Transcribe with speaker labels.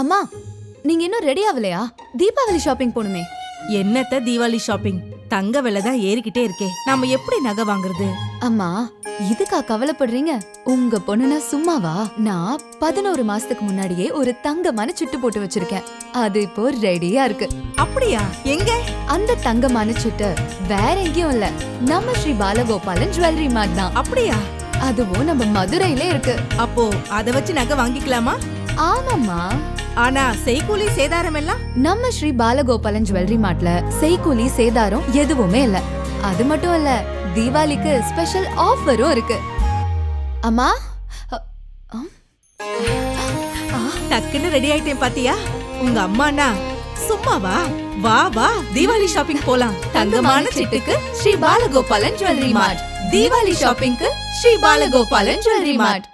Speaker 1: அம்மா நீங்க இன்னும் ரெடி ஆகலையா? தீபாவளி ஷாப்பிங் போணுமே
Speaker 2: என்னத்த தீபாவளி ஷாப்பிங் தங்க விலை தான் ஏறிக்கிட்டே இருக்கே. நாம எப்படி நகை வாங்குறது?
Speaker 1: அம்மா இதுக்கா கவலைப்படுறீங்க? உங்க பொண்ணுனா சும்மாவா? நான் பதினோரு மாசத்துக்கு முன்னாடியே ஒரு தங்கமான சுட்டு போட்டு வச்சிருக்கேன். அது இப்போ ரெடியா இருக்கு.
Speaker 2: அப்படியா? எங்க?
Speaker 1: அந்த தங்கமான சுட்டு வேற எங்கேயும் இல்ல. நம்ம ஸ்ரீ பாலகோபாலன் ஜுவல்லரி மார்ட் தான்.
Speaker 2: அப்படியா?
Speaker 1: அதுவும் நம்ம மதுரையில இருக்கு.
Speaker 2: அப்போ அத வச்சு நகை வாங்கிக்கலாமா?
Speaker 1: ஆமாம்மா.
Speaker 2: ஆனா செய்கூலி சேதாரம் எல்லாம்?
Speaker 1: நம்ம ஸ்ரீ பாலகோபாலன் ஜுவல்லரி மார்ட்ல செய்கூலி சேதாரம் எதுவுமே இல்ல. அது மட்டும் இல்ல தீபாவளிக்கு ஸ்பெஷல் ஆஃபரும் இருக்கு. அம்மா?
Speaker 2: டக்குன்னு ரெடி ஆயிட்டேன் பாத்தியா? உங்க அம்மாண்ணா சும்மாவா? வா வா தீபாவளி ஷாப்பிங் போலாம். தங்கமான சிட்டுக்கு
Speaker 1: ஸ்ரீ பாலகோபாலன் ஜுவல்லரி மார்ட். தீபாவளி ஷாப்பிங்க்கு ஸ்ரீ பாலகோபாலன் ஜுவல்லரி மார்ட்.